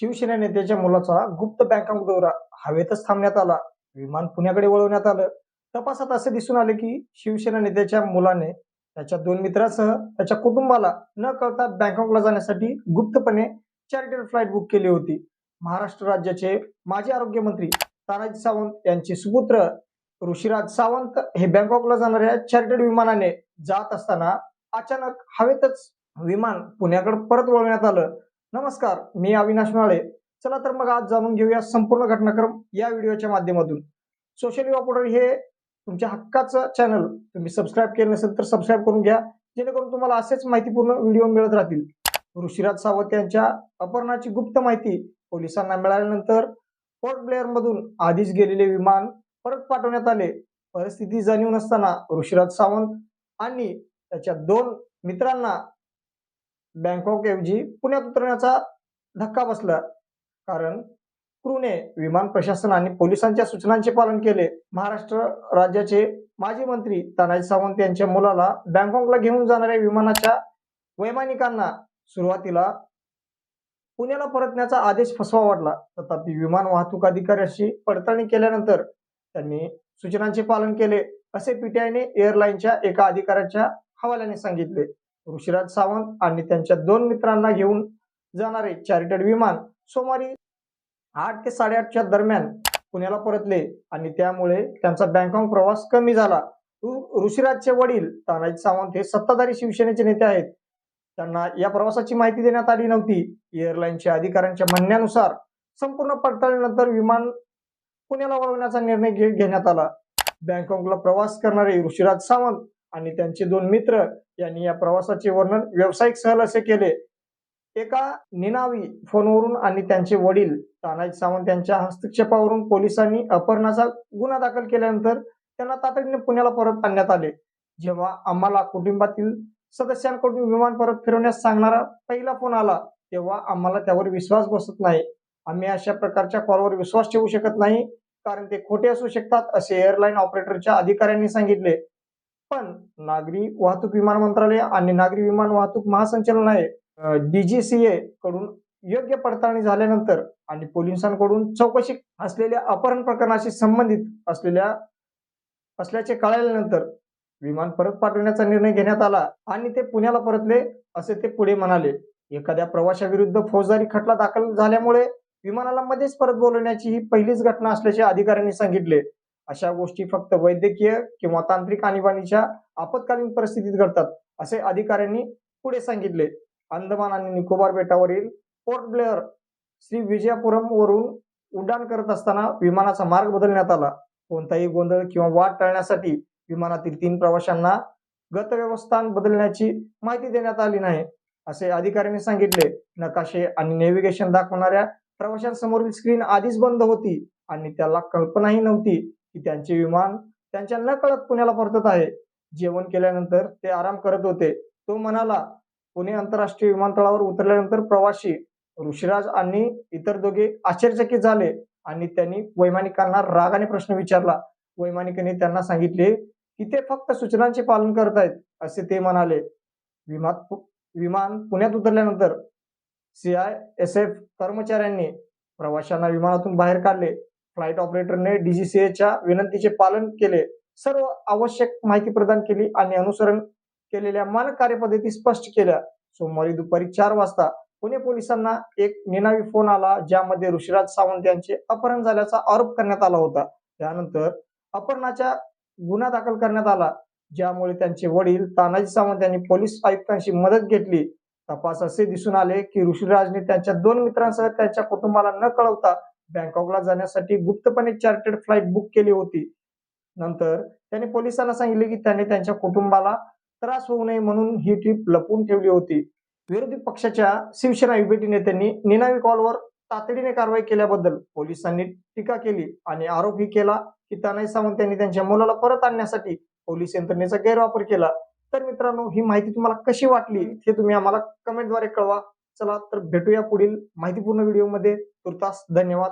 शिवसेना नेत्याच्या मुलाचा गुप्त बँकांक दौरा हवेतच थांबण्यात आला. विमान पुण्याकडे वळवण्यात आलं. तपासात असे दिसून आले की शिवसेना नेत्याच्या मुलाने त्याच्या दोन मित्रांसह त्याच्या कुटुंबाला न कळता बँकॉकला जाण्यासाठी गुप्तपणे चॅरिटेबल फ्लाईट बुक केली होती. महाराष्ट्र राज्याचे माजी आरोग्यमंत्री तानाजी सावंत यांचे सुपुत्र ऋषीराज सावंत हे बँकॉकला जाणाऱ्या चॅरिटेड विमानाने जात असताना अचानक हवेतच विमान पुण्याकडे परत वळवण्यात आलं. नमस्कार मी अविनाश माळे चला तर मग आज जाणून घेऊया संपूर्ण घटनाक्रम या व्हिडिओच्या माध्यमातून. सोशल युवा पोर्टल हे तुमच्या हक्काचं चॅनल तुम्ही सबस्क्राईब केलं नसेल तर सबस्क्राईब करून घ्या. जेणेकरून तुम्हाला असेच माहितीपूर्ण व्हिडिओ मिळत राहतील. ऋषीराज सावंत यांच्या अपहरणाची गुप्त माहिती पोलिसांना मिळाल्यानंतर पोर्ट ब्लेअरमधून आधीच गेलेले विमान परत पाठवण्यात आले. परिस्थिती जाणीव नसताना ऋषीराज सावंत आणि त्याच्या दोन मित्रांना बँकॉक ऐवजी पुण्यात उतरण्याचा धक्का बसला. कारण क्रूने विमान प्रशासन आणि पोलिसांच्या सूचनांचे पालन केले. महाराष्ट्र राज्याचे माजी मंत्री तानाजी सावंत यांच्या मुलाला बँकॉकला घेऊन जाणाऱ्या विमानाच्या वैमानिकांना सुरुवातीला पुण्याला परतण्याचा आदेश फसवा वाटला. तथापि विमान वाहतूक अधिकाऱ्याशी पडताळणी केल्यानंतर त्यांनी सूचनांचे पालन केले असे पीटीआयने एअरलाईनच्या एका अधिकाऱ्याच्या हवाल्याने सांगितले. ऋषिराज सावंत आणि त्यांच्या दोन मित्रांना घेऊन जाणारे चॅरिटेड विमान सोमवारी आठ ते साडेआठच्या दरम्यान पुण्याला परतले आणि त्यामुळे त्यांचा बँकॉक प्रवास कमी झाला. ऋषिराजचे वडील तानाजी सावंत हे सत्ताधारी शिवसेनेचे नेते आहेत. त्यांना या प्रवासाची माहिती देण्यात आली नव्हती. एअरलाईनच्या अधिकाऱ्यांच्या म्हणण्यानुसार संपूर्ण पडताळणीनंतर विमान पुण्याला वळवण्याचा निर्णय घेण्यात आला. बँकॉकला प्रवास करणारे ऋषिराज सावंत आणि त्यांचे दोन मित्र यांनी या प्रवासाचे वर्णन व्यावसायिक सहल असे केले. एका निनावी फोनवरून आणि त्यांचे वडील तानाजी सावंत यांच्या हस्तक्षेपावरून पोलिसांनी अपहरणाचा गुन्हा दाखल केल्यानंतर त्यांना तातडीने पुण्याला परत आणण्यात आले. जेव्हा आम्हाला कुटुंबातील सदस्यांकडून विमान परत फिरवण्यास सांगणारा पहिला फोन आला तेव्हा आम्हाला त्यावर विश्वास बसत नाही. आम्ही अशा प्रकारच्या कॉलवर विश्वास ठेवू शकत नाही कारण ते खोटे असू शकतात असे एअरलाईन ऑपरेटरच्या अधिकाऱ्यांनी सांगितले. पण नागरी वाहतूक विमान मंत्रालय आणि नागरी विमान वाहतूक महासंचालनालय डीजीसीए कडून योग्य पडताळणी झाल्यानंतर आणि पोलिसांकडून चौकशी असलेल्या अपहरण प्रकरणाशी संबंधित असलेल्या असल्याचे कळाल्यानंतर विमान परत पाठवण्याचा निर्णय घेण्यात आला आणि ते पुण्याला परतले असे ते पुढे म्हणाले. एखाद्या प्रवाशाविरुद्ध फौजदारी खटला दाखल झाल्यामुळे विमानाला मध्येच परत बोलवण्याची ही पहिलीच घटना असल्याचे अधिकाऱ्यांनी सांगितले. अशा गोष्टी फक्त वैद्यकीय किंवा तांत्रिक आणीबाणीच्या आपत्कालीन परिस्थितीत घडतात असे अधिकाऱ्यांनी पुढे सांगितले. अंदमान आणि निकोबार बेटावरील पोर्ट ब्लेअर श्री विजयापुरम वरून उड्डाण करत असताना विमानाचा मार्ग बदलण्यात आला. कोणताही गोंधळ किंवा वाट टाळण्यासाठी विमानातील तीन प्रवाशांना गतव्यवस्थान बदलण्याची माहिती देण्यात आली नाही असे अधिकाऱ्यांनी सांगितले. नकाशे आणि नेव्हिगेशन दाखवणाऱ्या प्रवाशांसमोरील स्क्रीन आधीच बंद होती आणि त्याला कल्पनाही नव्हती. की त्यांचे विमान त्यांच्या नकळत पुण्याला परतत आहे. जेवण केल्यानंतर ते आराम करत होते. तो म्हणाला पुणे आंतरराष्ट्रीय विमानतळावर उतरल्यानंतर प्रवासी ऋषिराज आणि इतर दोघे आश्चर्यचकित झाले आणि त्यांनी वैमानिकांना रागाने प्रश्न विचारला. वैमानिकांनी त्यांना सांगितले की ते फक्त सूचनांचे पालन करत आहेत असे ते म्हणाले. विमान विमान पुण्यात उतरल्यानंतर सीआय एस एफ कर्मचाऱ्यांनी प्रवाशांना विमानातून बाहेर काढले. फ्लाईट ऑपरेटरने डीजीसीएच्या विनंतीचे पालन केले. सर्व आवश्यक माहिती प्रदान केली आणि अनुसरण केलेल्या मानक कार्यपद्धती स्पष्ट केल्या. सोमवारी दुपारी चार वाजता पुणे पोलिसांना एक निनावी फोन आला ज्यामध्ये ऋषिराज सावंत यांचे अपहरण झाल्याचा आरोप करण्यात आला होता. त्यानंतर अपहरणाचा गुन्हा दाखल करण्यात आला ज्यामुळे त्यांचे वडील तानाजी सावंत यांनी पोलीस आयुक्तांची मदत घेतली. तपास असे दिसून आले की ऋषिराजने त्यांच्या दोन मित्रांसह त्यांच्या कुटुंबाला न कळवता बँकॉकला जाण्यासाठी गुप्तपणे चार्टर्ड फ्लाईट बुक केली होती. नंतर त्याने पोलिसांना सांगितले की त्याने त्यांच्या कुटुंबाला त्रास होऊ नये म्हणून ही ट्रिप लपवून ठेवली होती. विरोधी पक्षाच्या शिवसेना युबीटी नेत्यांनी निनावी कॉलवर तातडीने कारवाई केल्याबद्दल पोलिसांनी टीका केली आणि आरोपही केला की तानाजी सावंत यांनी त्यांच्या मुलाला परत आणण्यासाठी पोलीस यंत्रणेचा गैरवापर केला. तर मित्रांनो ही माहिती तुम्हाला कशी वाटली हे तुम्ही आम्हाला कमेंटद्वारे कळवा. चला तर भेटूया पुढील माहितीपूर्ण व्हिडिओमध्ये तुर्तास धन्यवाद.